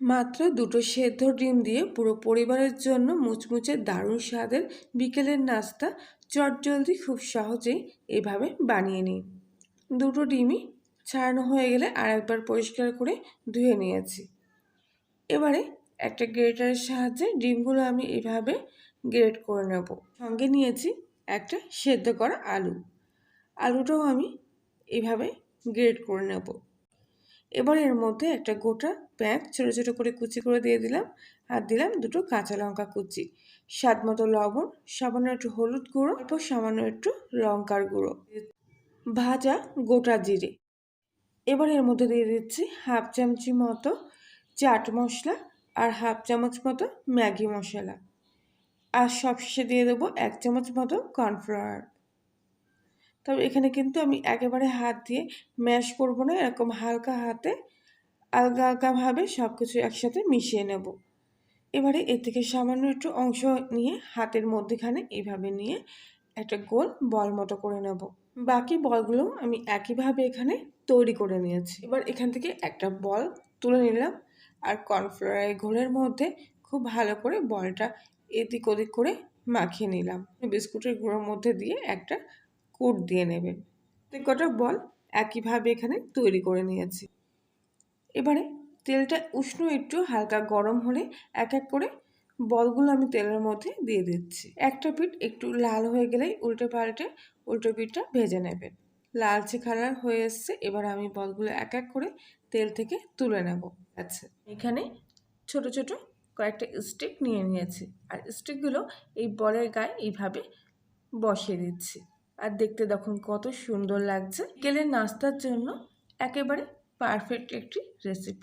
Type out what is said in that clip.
মাত্র দুটো সেদ্ধ ডিম দিয়ে পুরো পরিবারের জন্য মুচমুচে দারুণ স্বাদের বিকেলের নাস্তা চটজলদি খুব সহজেই এভাবে বানিয়ে নিই। দুটো ডিমই ছাড়ানো হয়ে গেলে আর একবার পরিষ্কার করে ধুয়ে নিয়েছি। এবারে একটা গ্রেটারের সাহায্যে ডিমগুলো আমি এভাবে গ্রেট করে নেব। সঙ্গে নিয়েছি একটা সেদ্ধ করা আলু। আলুটাও আমি এভাবে গ্রেট করে নেব। এবার এর মধ্যে একটা গোটা পেঁয়াজ ছোটো ছোটো করে কুচি করে দিয়ে দিলাম। আর দিলাম দুটো কাঁচা লঙ্কা কুচি। স্বাদ মতো লবণ, সামান্য একটু হলুদ গুঁড়ো, অল্প সামান্য একটু লঙ্কার গুঁড়ো। ভাজা গোটা জিরে। এবার এর মধ্যে দিয়ে দিচ্ছি হাফ চামচি মতো চাট মশলা আর হাফ চামচ মতো ম্যাগি মশলা। আর সবশেষে দিয়ে দেবো এক চামচ মতো কর্নফ্লাওয়ার। তবে এখানে কিন্তু আমি একেবারে হাত দিয়ে ম্যাশ করব না, এরকম হালকা হাতে আলগা আলগাভাবে সব কিছু একসাথে মিশিয়ে নেব। এবারে এর থেকে সামান্য একটু অংশ নিয়ে হাতের মধ্যেখানে এইভাবে নিয়ে একটা গোল বল মতো করে নেব। বাকি বলগুলো আমি একইভাবে এখানে তৈরি করে নিয়েছি। এবার এখান থেকে একটা বল তুলে নিলাম আর কর্নফ্লাওয়ারের ঘোলের মধ্যে খুব ভালো করে বলটা এদিক ওদিক করে মাখিয়ে নিলাম। বিস্কুটের গুঁড়োর মধ্যে দিয়ে একটা কোট দিয়ে নেবেন তো কটা বল, একইভাবে এখানে তৈরি করে নিয়েছি। এবারে তেলটা উষ্ণ একটু হালকা গরম হলে এক এক করে বলগুলো আমি তেলের মধ্যে দিয়ে দিচ্ছি। একটা পিঠ একটু লাল হয়ে গেলেই উল্টে পাল্টে উল্টো পিঠটা ভেজে নেবেন লালচে কালার হয়ে এসছে, এবার আমি বলগুলো এক এক করে তেল থেকে তুলে নেব। আচ্ছা এখানে ছোট ছোট কয়েকটা স্টিক নিয়ে নিয়েছি। আর স্টিকগুলো এই বলের গায়ে এইভাবে বসিয়ে দিচ্ছি। আর দেখতে দেখুন কত সুন্দর লাগছে। কেলের নাস্তার জন্য একেবারে পারফেক্ট একটি রেসিপি